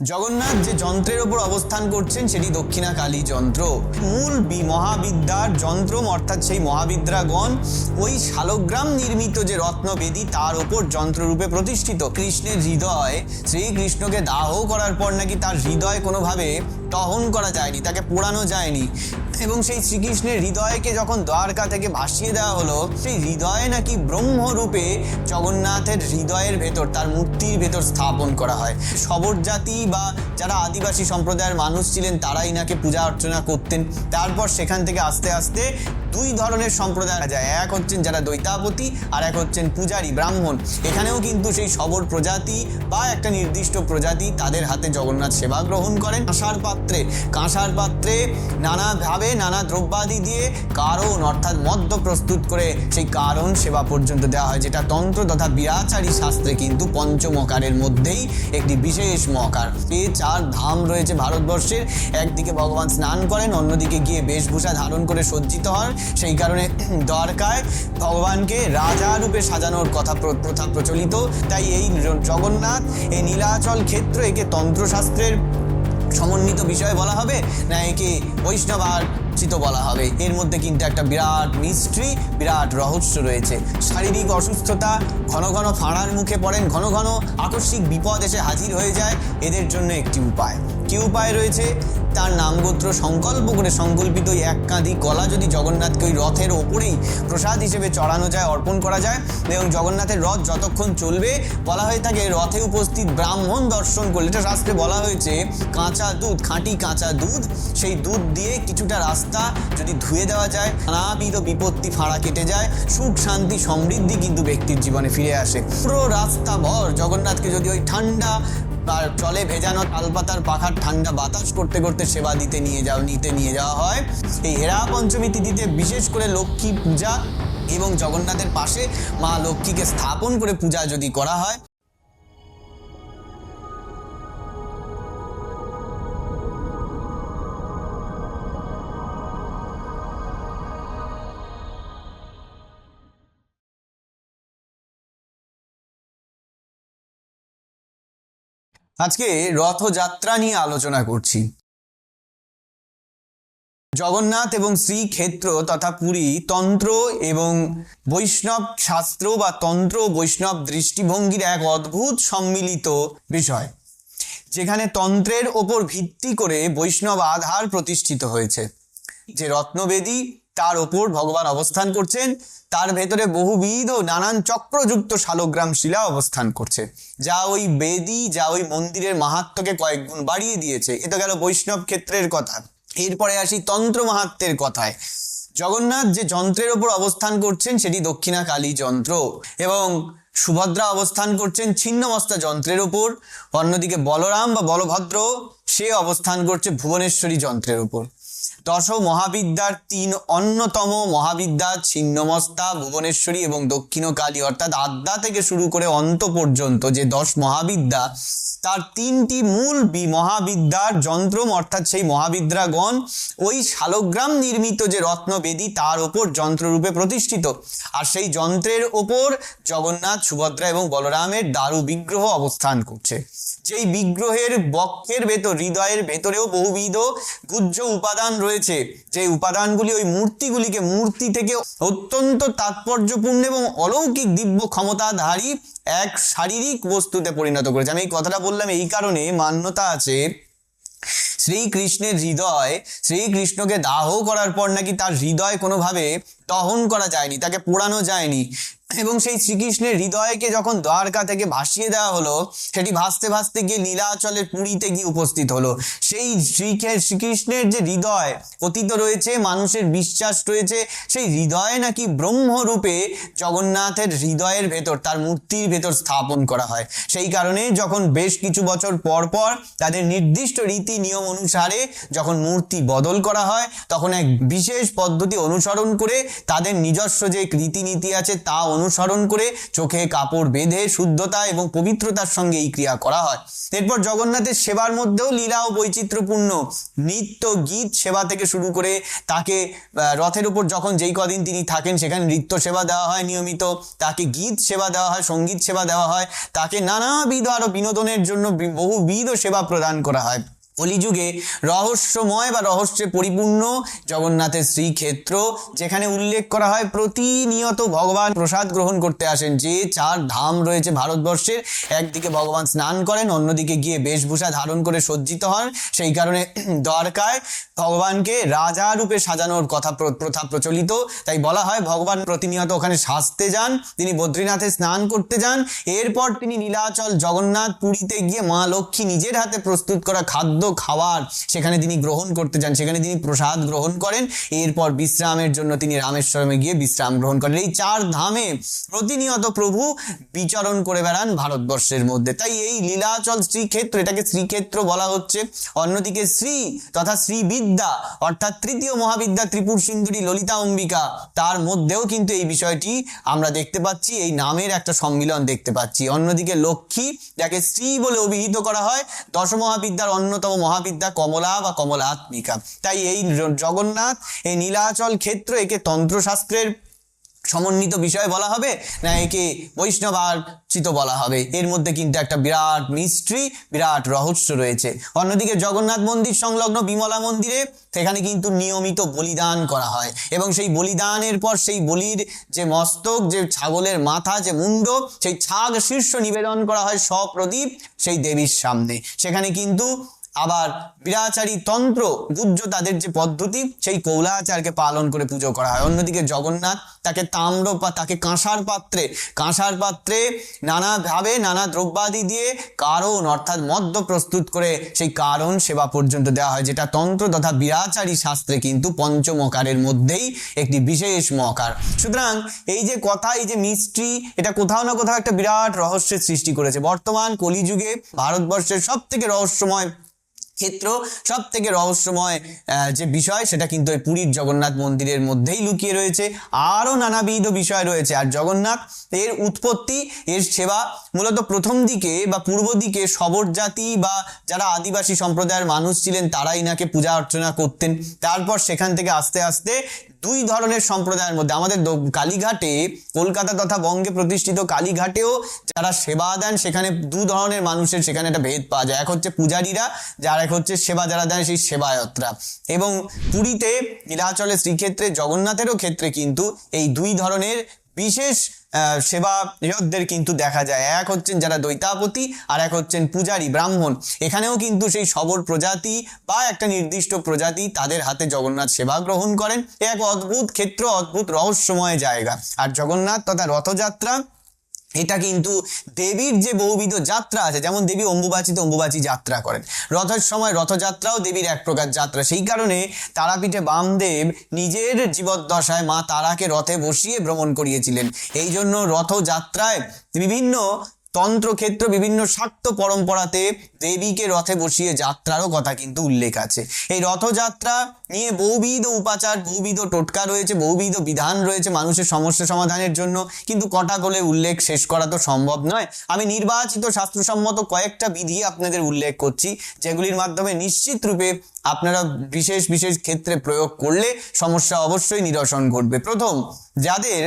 জগন্নাথ যে যন্ত্রের ওপর অবস্থান করছেন, সেটি দক্ষিণা কালী যন্ত্র। মূল মহাবিদ্যার যন্ত্র অর্থাৎ সেই মহাবিদ্রাগণ ওই শালগ্রাম নির্মিত যে রত্নবেদী, তার ওপর যন্ত্ররূপে প্রতিষ্ঠিত। কৃষ্ণের হৃদয়, শ্রীকৃষ্ণকে দাহ করার পর নাকি তার হৃদয় কোনোভাবে দহন করা যায়নি, তাকে পোড়ানো যায়নি। এবং সেই শ্রীকৃষ্ণের হৃদয়কে যখন দ্বারকা থেকে ভাসিয়ে দেওয়া হলো, সেই হৃদয়ে নাকি ব্রহ্মরূপে জগন্নাথের হৃদয়ের ভেতর, তার মূর্তির ভেতর স্থাপন করা হয়। সবর জাতি বা যারা আদিবাসী সম্প্রদায়ের মানুষ ছিলেন, তারাই নাকি পূজা অর্চনা করতেন। তারপর সেখান থেকে আস্তে আস্তে দুই ধরনের সম্প্রদায় দেখা যায়। এক হচ্ছেন যারা দৈতাপতি আর এক হচ্ছেন পূজারী, ব্রাহ্মণ। এখানেও কিন্তু সেই সবর প্রজাতি বা একটা নির্দিষ্ট প্রজাতি তাদের হাতে জগন্নাথ সেবা গ্রহণ করেন। কাঁসার পাত্রে কাঁসার পাত্রে নানাভাবে নানা দ্রব্যাদি দিয়ে কারণ অর্থাৎ মদ্য প্রস্তুত করে সেই কারণ সেবা পর্যন্ত দেওয়া হয়, যেটা তন্ত্র তথা বিরাচারী শাস্ত্রে কিন্তু পঞ্চমকারের মধ্যেই একটি বিশেষ মকার। এই চার ধাম রয়েছে ভারতবর্ষের। একদিকে ভগবান স্নান করেন, অন্যদিকে গিয়ে বেশভূষা ধারণ করে সজ্জিত হন। সেই কারণে দ্বারকায় ভগবানকে রাজা রূপে সাজানোর কথা প্রথা প্রচলিত। তাই এই জগন্নাথ এই নীলাচল ক্ষেত্র একে তন্ত্রশাস্ত্রের সমন্বিত বিষয় বলা হবে, না একে বৈষ্ণবার্চিত বলা হবে। এর মধ্যে কিন্তু একটা বিরাট মিস্ট্রি বিরাট রহস্য রয়েছে। শারীরিক অসুস্থতা, ঘন ঘন ফাঁড়ার মুখে পড়েন, ঘন ঘন আকস্মিক বিপদ এসে হাজির হয়ে যায়, এদের জন্য একটি উপায়। কি উপায় রয়েছে। তার নামগোত্র সংকল্প করে সংকল্পিত ওই এক কাঁধি কলা যদি জগন্নাথকে ওই রথের ওপরেই প্রসাদ হিসেবে চড়ানো যায়, অর্পণ করা যায়, এবং জগন্নাথের রথ যতক্ষণ চলবে, বলা হয়ে থাকে রথে উপস্থিত ব্রাহ্মণ দর্শন করলে, এটা শাস্ত্রে বলা হয়েছে, কাঁচা দুধ, খাঁটি কাঁচা দুধ, সেই দুধ দিয়ে কিছুটা রাস্তা যদি ধুয়ে দেওয়া যায়, নানাবিধ বিপত্তি ফাঁড়া কেটে যায়, সুখ শান্তি সমৃদ্ধি কিন্তু ব্যক্তির জীবনে ফিরে আসে। পুরো রাস্তা ভর জগন্নাথকে যদি ওই ঠান্ডা আর চলে ভেজানো তালপাতার পাখার ঠান্ডা বাতাস করতে করতে সেবা দিতে নিয়ে যাও, নিতে নিয়ে যাওয়া হয়। এই হেরা পঞ্চমী তিথিতে বিশেষ করে লক্ষ্মী পূজা এবং জগন্নাথের পাশে মা লক্ষ্মীকে স্থাপন করে পূজা যদি করা হয় আজকে রথযাত্রা নিয়ে আলোচনা করছি। জগন্নাথ এবং শ্রীক্ষেত্র তথা পুরী তন্ত্র এবং বৈষ্ণব শাস্ত্র বা তন্ত্র বৈষ্ণব দৃষ্টিভঙ্গির এক অদ্ভুত সম্মিলিত বিষয়, যেখানে তন্ত্রের ওপর ভিত্তি করে বৈষ্ণব আধার প্রতিষ্ঠিত হয়েছে। যে রত্নবেদী তার ওপর ভগবান অবস্থান করছেন। তার ভেতরে বহুবিধ নানান চক্রযুক্ত শালগ্রাম শিলা অবস্থান করছে। যা ওই বেদী, যা ওই মন্দিরের মাহাত্ম্যকে কয়েক গুণ বাড়িয়ে দিয়েছে। এটা গেল বৈষ্ণব ক্ষেত্রের কথা। এরপরে আসি তন্ত্র মাহাত্মের কথায়। জগন্নাথ যে যন্ত্রের ওপর অবস্থান করছেন, সেটি দক্ষিণা কালী যন্ত্র এবং সুভদ্রা অবস্থান করছেন ছিন্নমস্তা যন্ত্রের ওপর। অন্যদিকে বলরাম বা বলভদ্র, সে অবস্থান করছে ভুবনেশ্বরী যন্ত্রের ওপর। দশ মহাবিদ্যার তিন অন্যতম মহাবিদ্যা ছিন্নমস্তা, ভুবনেশ্বরী এবং দক্ষিণ কালী, অর্থাৎ আদ্যা থেকে শুরু করে অন্ত পর্যন্ত যে দশ মহাবিদ্যা, তার তিনটি মূল মহাবিদ্যার যন্ত্রম, অর্থাৎ সেই মহাবিদ্যাগণ, ওই শালগ্রাম নির্মিত যে রত্নবেদী, তার ওপর যন্ত্ররূপে প্রতিষ্ঠিত। আর সেই যন্ত্রের ওপর জগন্নাথ, সুভদ্রা এবং বলরামের দারু বিগ্রহ অবস্থান করছে। যেই বিগ্রহের বক্ষের ভেতর, হৃদয়ের ভেতরেও বহুবিধ গুজ্জ উপাদান রয়েছে। যে উপাদানগুলি ওই মূর্তিগুলিকে, মূর্তি থেকে অত্যন্ত তাৎপর্যপূর্ণ এবং অলৌকিক দিব্য ক্ষমতাধারী এক শারীরিক বস্তুতে পরিণত করেছে। আমি এই কথাটা বললাম এই কারণে মান্যতা আছে, শ্রীকৃষ্ণের হৃদয়, শ্রীকৃষ্ণকে দাহ করার পর নাকি তার হৃদয় কোনোভাবে দহন করা যায়নি, তাকে পোড়ানো যায়নি। এবং সেই শ্রীকৃষ্ণের হৃদয়কে যখন দ্বারকা থেকে ভাসিয়ে দেওয়া হলো, সেটি ভাসতে ভাসতে গিয়ে নীলাচলের পুরীতে গিয়ে উপস্থিত হলো। সেই শ্রীকে শ্রীকৃষ্ণের যে হৃদয় অতীত রয়েছে, মানুষের বিশ্বাস রয়েছে, সেই হৃদয়ে নাকি ব্রহ্মরূপে জগন্নাথের হৃদয়ের ভেতর, তার মূর্তির ভেতর স্থাপন করা হয়। সেই কারণে যখন বেশ কিছু বছর পর পর তাদের নির্দিষ্ট রীতি নিয়ম অনুসারে যখন মূর্তি বদল করা হয়, তখন এক বিশেষ পদ্ধতি অনুসরণ করে তাদের নিজস্ব যে রীতিনীতি আছে তা অনু অনুসরণ করে চোখে কাপড় বেঁধে শুদ্ধতা এবং পবিত্রতার সঙ্গে এই ক্রিয়া করা হয়। এরপর জগন্নাথের সেবার মধ্যেও লীলা ও বৈচিত্র্যপূর্ণ নৃত্য গীত সেবা থেকে শুরু করে তাকে রথের উপর যখন যেই কদিন তিনি থাকেন সেখানে নৃত্য সেবা দেওয়া হয় নিয়মিত, তাকে গীত সেবা দেওয়া হয়, সংগীত সেবা দেওয়া হয়, তাকে নানাবিধ আরও বিনোদনের জন্য বহুবিধ সেবা প্রদান করা হয়। কলিযুগে রহস্যময় বা রহস্যে পরিপূর্ণ জগন্নাথের শ্রীক্ষেত্র, যেখানে উল্লেখ করা হয় প্রতিনিয়ত ভগবান প্রসাদ গ্রহণ করতে আসেন। যে চার ধাম রয়েছে ভারতবর্ষের, একদিকে ভগবান স্নান করেন, অন্যদিকে গিয়ে বেশভূষা ধারণ করে সজ্জিত হন। সেই কারণে দ্বারকায় ভগবানকে রাজা রূপে সাজানোর কথা প্র- প্রথা প্রচলিত। তাই বলা হয় ভগবান প্রতিনিয়ত ওখানে সাজতে যান, তিনি বদ্রীনাথে স্নান করতে যান। এরপর তিনি নীলাচল জগন্নাথ পুরীতে গিয়ে মা লক্ষ্মী নিজের হাতে প্রস্তুত করা খাদ্য খাবার সেখানে তিনি গ্রহণ করতে যান, সেখানে তিনি প্রসাদ গ্রহণ করেন। এরপর বিশ্রামের জন্য তিনি রামেশ্বরমে গিয়ে বিশ্রাম গ্রহণ করেন। এই চার ধামে প্রতিনিয়ত প্রভু বিচরণ করে বেড়ান ভারতবর্ষের মধ্যে। তাই এই লীলাচল শ্রীক্ষেত্র, এটাকে শ্রীক্ষেত্র বলা হচ্ছে। অন্যদিকে শ্রী তথা শ্রীবিদ্যা, অর্থাৎ তৃতীয় মহাবিদ্যা ত্রিপুর সুন্দরী ললিতা অম্বিকা, তার মধ্যেও কিন্তু এই বিষয়টি আমরা দেখতে পাচ্ছি, এই নামের একটা সম্মিলন দেখতে পাচ্ছি। অন্যদিকে লক্ষ্মী, যাকে শ্রী বলে অভিহিত করা হয়, দশমহাবিদ্যার অন্যতম মহাবিদ্যা কমলা বা কমলাত্মিকা। তাই এই জগন্নাথ এই নীলাচল ক্ষেত্র একে তন্ত্রশাস্ত্রের সমন্বিত বিষয় বলা হবে না একে বৈষ্ণবার্চিত বলা হবে। এর মধ্যে কিন্তু একটা বিরাট মিস্ট্রি বিরাট রহস্য রয়েছে। অন্যদিকে জগন্নাথ মন্দির সংলগ্ন বিমলা মন্দিরে সেখানে কিন্তু নিয়মিত বলিদান করা হয় এবং সেই বলিদানের পর সেই বলির যে মস্তক, যে ছাগলের মাথা, যে মুন্ড, সেই ছাগ শীর্ষ নিবেদন করা হয় সপ্রদীপ সেই দেবীর সামনে। সেখানে কিন্তু আবার বিরাচারী তন্ত্র গুজ্জ তাদের যে পদ্ধতি, সেই কৌলাচারকে পালন করে পুজো করা হয়। অন্যদিকে জগন্নাথ তাকে তাম্র বা তাকে কাঁসার পাত্রে কাঁসার পাত্রে নানাভাবে নানা দ্রব্যাদি দিয়ে কারণ, অর্থাৎ মদ্য প্রস্তুত করে সেই কারণ সেবা পর্যন্ত দেওয়া হয়, যেটা তন্ত্র তথা বিরাচারী শাস্ত্রে কিন্তু পঞ্চমকারের মধ্যেই একটি বিশেষ মকার। সুতরাং এই যে কথা, এই যে মিস্ট্রি এটা কোথাও না কোথাও একটা বিরাট রহস্যের সৃষ্টি করেছে। বর্তমান কলিযুগে ভারতবর্ষের সব থেকে রহস্যময় ক্ষেত্র সব থেকে রহস্যময় যে বিষয় সেটা কিন্তু ওই পুরীর জগন্নাথ মন্দিরের মধ্যেই লুকিয়ে রয়েছে। আরও নানাবিধ বিষয় রয়েছে। আর জগন্নাথ এর উৎপত্তি, এর সেবা মূলত প্রথম দিকে বা পূর্ব দিকে শবর জাতি বা যারা আদিবাসী সম্প্রদায়ের মানুষ ছিলেন তারাই ইনাকে পূজা অর্চনা করতেন। তারপর সেখান থেকে আস্তে আস্তে দুই ধরনের সম্প্রদায়ের মধ্যে, আমাদের কালীঘাটে, কলকাতা তথা বঙ্গে প্রতিষ্ঠিত কালীঘাটেও যারা সেবা দেন, সেখানে দু ধরনের মানুষের সেখানে একটা ভেদ পাওয়া যায়। এক হচ্ছে পূজারীরা, যার হচ্ছে সেবা যারা দেন সেই সেবায়তরা। এবং পুরীতে নীলাচলে শ্রীক্ষেত্রে, জগন্নাথেরও ক্ষেত্রে কিন্তু এই দুই ধরনের বিশেষ সেবায়তদের কিন্তু দেখা যায়। এক হচ্ছেন যারা দৈতাপতি আর এক হচ্ছেন পূজারী, ব্রাহ্মণ। এখানেও কিন্তু সেই সবর প্রজাতি বা একটা নির্দিষ্ট প্রজাতি তাদের হাতে জগন্নাথ সেবা গ্রহণ করেন। এক অদ্ভুত ক্ষেত্র, অদ্ভুত রহস্যময় জায়গা। আর জগন্নাথ তথা রথযাত্রা এটা কিন্তু দেবীর যে বহুবিধ যাত্রা আছে, যেমন দেবী অম্বুবাচিতে অম্বুবাচী যাত্রা করেন। রথের সময় রথযাত্রাও দেবীর এক প্রকার যাত্রা। সেই কারণে তারাপীঠে বামদেব নিজের জীবদ্দশায় মা তারাকে রথে বসিয়ে ভ্রমণ করিয়েছিলেন। এই জন্য রথযাত্রায় বিভিন্ন তন্ত্রক্ষেত্র বিভিন্ন শাক্ত পরম্পরাতে দেবীকে রথে বসিয়ে যাত্রারও কথা কিন্তু উল্লেখ আছে। এই রথযাত্রা নিয়ে বহুবিধ উপাচার, বহুবিধ টোটকা রয়েছে, বহুবিধ বিধান রয়েছে মানুষের সমস্যা সমাধানের জন্য। কিন্তু কটা বলে উল্লেখ শেষ করা তো সম্ভব নয়। আমি নির্বাচিত শাস্ত্রসম্মত কয়েকটা বিধি আপনাদের উল্লেখ করছি, যেগুলির মাধ্যমে নিশ্চিত রূপে আপনারা বিশেষ বিশেষ ক্ষেত্রে প্রয়োগ করলে সমস্যা অবশ্যই নিরসন ঘটবে। প্রথম, যাদের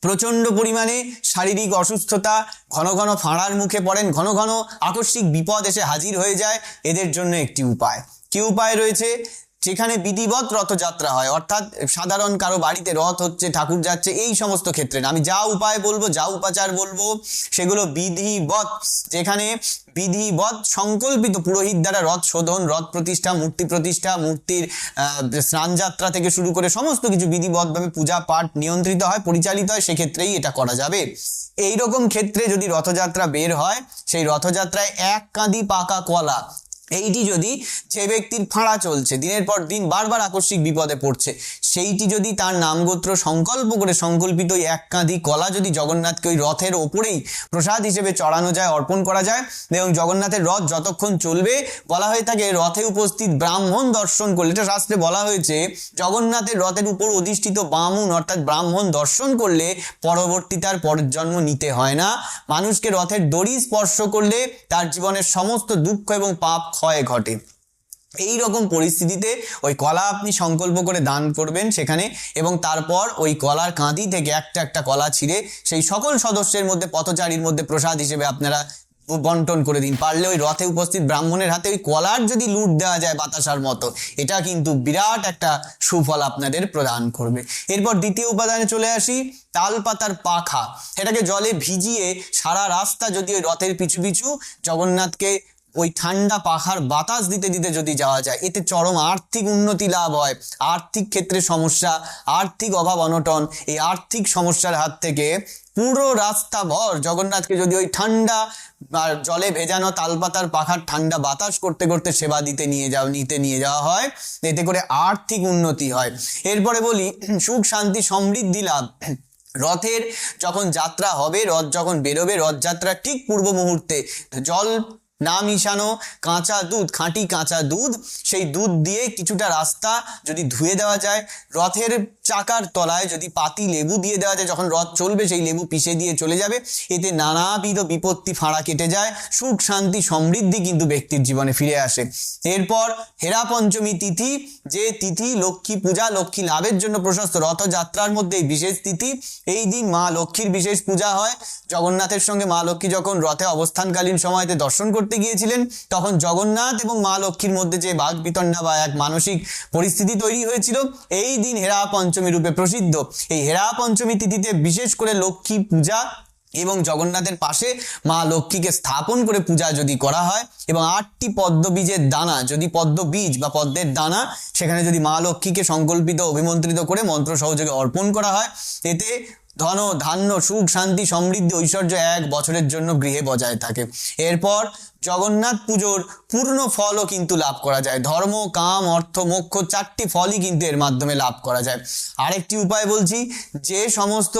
প্রচণ্ড পরিমাণে শারীরিক অসুস্থতা, ঘন ঘন ফাঁড়ার মুখে পড়েন, ঘন ঘন আকস্মিক বিপদ এসে হাজির হয়ে যায়। এদের জন্য একটি উপায়। কি উপায় রয়েছে? যেখানে বিধিবৎ রথযাত্রা হয় অর্থাৎ সাধারণ কারও বাড়িতে রথ হচ্ছে ঠাকুর যাচ্ছে এই সমস্ত ক্ষেত্রে না। আমি যা উপায় বলব যা উপাচার বলব সেগুলো বিধিবৎ। যেখানে বিধিবৎ সংকল্পিত পুরোহিত দ্বারা রথ শোধন রথ প্রতিষ্ঠা মূর্তি প্রতিষ্ঠা মূর্তির আহ, স্নান থেকে শুরু করে সমস্ত কিছু বিধিবদ্ধভাবে পূজা পাঠ নিয়ন্ত্রিত হয় পরিচালিত হয় সেক্ষেত্রেই এটা করা যাবে। এই রকম ক্ষেত্রে যদি রথযাত্রা বের হয় সেই রথযাত্রায় এক কাঁদি পাকা কলা এইটি যদি যে ব্যক্তির ফাঁড়া চলছে, দিনের পর দিন বারবার আকস্মিক বিপদে পড়ছে, সেইটি যদি তার নামগোত্র সংকল্প করে সংকল্পিত এক কাঁধি কলা যদি জগন্নাথকে ওই রথের ওপরেই প্রসাদ হিসেবে চড়ানো যায়, অর্পণ করা যায়, এবং জগন্নাথের রথ যতক্ষণ চলবে, বলা হয়ে থাকে রথে উপস্থিত ব্রাহ্মণ দর্শন করলে, এটা শাস্ত্রে বলা হয়েছে, জগন্নাথের রথের উপর অধিষ্ঠিত বামুন অর্থাৎ ব্রাহ্মণ দর্শন করলে পরবর্তী তার পরজন্ম নিতে হয় না। মানুষকে রথের দড়ি স্পর্শ করলে তার জীবনের সমস্ত দুঃখ এবং পাপ ক্ষয় ঘটে। এই রকম পরিস্থিতিতে ওই কলা আপনি সংকল্প করে দান করবেন সেখানে এবং তারপর ওই কলার কাঁদি থেকে একটা একটা কলা ছিঁড়ে সেই সকল সদস্যের মধ্যে পথচারীর মধ্যে প্রসাদ হিসেবে আপনারা বন্টন করে দিন। পারলে ওই রথে উপস্থিত ব্রাহ্মণের হাতে ওই কলার যদি লুট দেওয়া যায় বাতাসার মতো, এটা কিন্তু বিরাট একটা সুফল আপনাদের প্রদান করবে। এরপর দ্বিতীয় উপাদানে চলে আসি তাল পাতার পাখা। এটাকে জলে ভিজিয়ে সারা রাস্তা যদি ওই রথের পিছু পিছু জগন্নাথকে ওই ঠান্ডা পাখার বাতাস দিতে দিতে যদি যাওয়া যায়, এতে চরম আর্থিক উন্নতি লাভ হয়। আর্থিক ক্ষেত্রে সমস্যা, আর্থিক অভাব অনটন, এই আর্থিক সমস্যার হাত থেকে পুরো রাস্তা ভর জগন্নাথকে যদি ওই ঠান্ডা আর জলে ভেজানো তালপাতার পাখার ঠান্ডা বাতাস করতে করতে সেবা দিতে নিয়ে যাও, নিতে নিয়ে যাওয়া হয়, এতে করে আর্থিক উন্নতি হয়। এরপরে বলি, সুখ, শান্তি, সমৃদ্ধি লাভ। রথের যখন যাত্রা হবে, রথ যখন বেরোবে, রথযাত্রার ঠিক পূর্ব মুহূর্তে জল না মিশানো, কাঁচা দুধ, খাঁটি কাঁচা দুধ, সেই দুধ দিয়ে কিছুটা রাস্তা যদি ধুয়ে দেওয়া যায়, রথের চাকার তলায় যদি পাতি লেবু দিয়ে দেওয়া যায়, যখন রথ চলবে সেই লেবু পিষে দিয়ে চলে যাবে, এতে নানাবিধ বিপত্তি, ফাঁড়া কেটে যায়, সুখ, শান্তি, সমৃদ্ধি কিন্তু ব্যক্তির জীবনে ফিরে আসে। এরপর হেরা পঞ্চমী তিথি, যে তিথি লক্ষ্মী পূজা, লক্ষ্মী লাভের জন্য প্রশস্ত রথযাত্রার মধ্যে এই বিশেষ তিথি, এই দিন মা লক্ষ্মীর বিশেষ পূজা হয়। জগন্নাথের সঙ্গে মা লক্ষ্মী যখন রথে অবস্থানকালীন সময়তে দর্শন করতে গিয়েছিলেন, তখন জগন্নাথ এবং মা লক্ষ্মীর মধ্যে যে বাঘ বিতণ্ডা বা এক মানসিক পরিস্থিতি তৈরি হয়েছিল, এই দিন হেরা পঞ্চমী রূপে প্রসিদ্ধ। এই হেরা পঞ্চমী তিথিতে বিশেষ করে লক্ষ্মী পূজা এবং জগন্নাথের পাশে মা লক্ষ্মীকে স্থাপন করে পূজা যদি করা হয় এবং আটটি পদ্ম বীজের দানা, যদি পদ্ম বীজ বা পদ্মের দানা সেখানে যদি মা লক্ষ্মীকে সংকল্পিত, অভিমন্ত্রিত করে মন্ত্র সহযোগে অর্পণ করা হয়, এতে ধন, ধান্য, সুখ, শান্তি, সমৃদ্ধি, ঐশ্বর্য এক বছরের জন্য গৃহে বজায় থাকে। এরপর জগন্নাথ পুজোর পূর্ণ ফলও কিন্তু লাভ করা যায়। ধর্ম, কাম, অর্থ, মোক্ষ চারটি ফলই কিন্তু এর মাধ্যমে লাভ করা যায়। আরেকটি উপায় বলছি, যে সমস্ত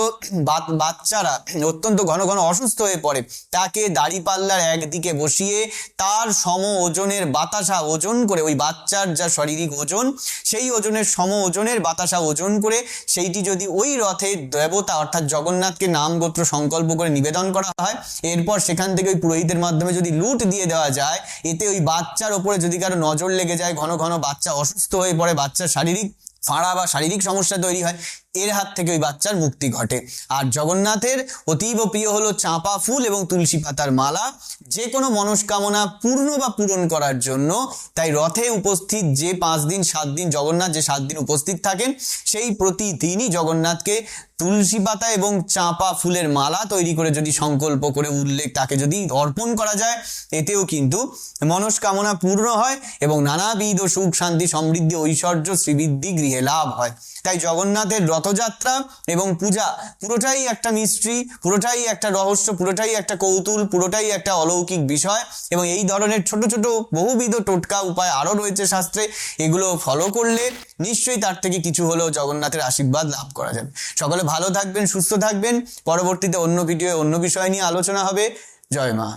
বাচ্চারা অত্যন্ত ঘন ঘন অসুস্থ হয়ে পড়ে, তাকে দাড়িপাল্লার একদিকে বসিয়ে তার সম ওজনের বাতাসা ওজন করে, ওই বাচ্চার যা শারীরিক ওজন, সেই ওজনের সম ওজনের বাতাসা ওজন করে, সেইটি যদি ওই রথে দেবতা অর্থাৎ জগন্নাথকে নাম গোত্র সংকল্প করে নিবেদন করা হয়। এরপর সেখান থেকে ওই পুরোহিতের মাধ্যমে যদি লুট দিয়ে দেওয়া যায়, এতে ওই বাচ্চার ওপরে যদি কারও নজর লেগে যায়, ঘন ঘন বাচ্চা অসুস্থ হয়ে পড়ে, বাচ্চার শারীরিক ফাঁড়া বা শারীরিক সমস্যা তৈরি হয়, এর হাত থেকে ওই বাচ্চার মুক্তি ঘটে। আর জগন্নাথের অতীব প্রিয় হলো চাঁপা ফুল এবং তুলসী পাতার মালা। যে কোনো মনস্কামনা পূর্ণ বা পূরণ করার জন্য তাই রথে উপস্থিত যে পাঁচ দিন, সাত দিন জগন্নাথ, যে সাত দিন উপস্থিত থাকেন, সেই প্রতিদিনই জগন্নাথকে তুলসী পাতা এবং চাঁপা ফুলের মালা তৈরি করে যদি সংকল্প করে উল্লেখ তাকে যদি অর্পণ করা যায়, এতেও কিন্তু মনস্কামনা পূর্ণ হয় এবং নানাবিধ সুখ, শান্তি, সমৃদ্ধি, ঐশ্বর্য, শ্রীবৃদ্ধি গৃহে লাভ হয়। তাই জগন্নাথের রথযাত্রা এবং পূজা পুরোটাই একটা মিস্ট্রি, পুরোটাই একটা রহস্য, পুরোটাই একটা কৌতুল, পুরোটাই একটা অলৌকিক বিষয় এবং এই ধরনের ছোট ছোট বহুবিধ টোটকা উপায় আরও রয়েছে শাস্ত্রে, এগুলো ফলো করলে নিশ্চয়ই তার থেকে কিছু হলেও জগন্নাথের আশীর্বাদ লাভ করা যাবে। সকলে ভালো থাকবেন, সুস্থ থাকবেন। পরবর্তীতে অন্য ভিডিও অন্য বিষয় নিয়ে আলোচনা হবে। জয় মা।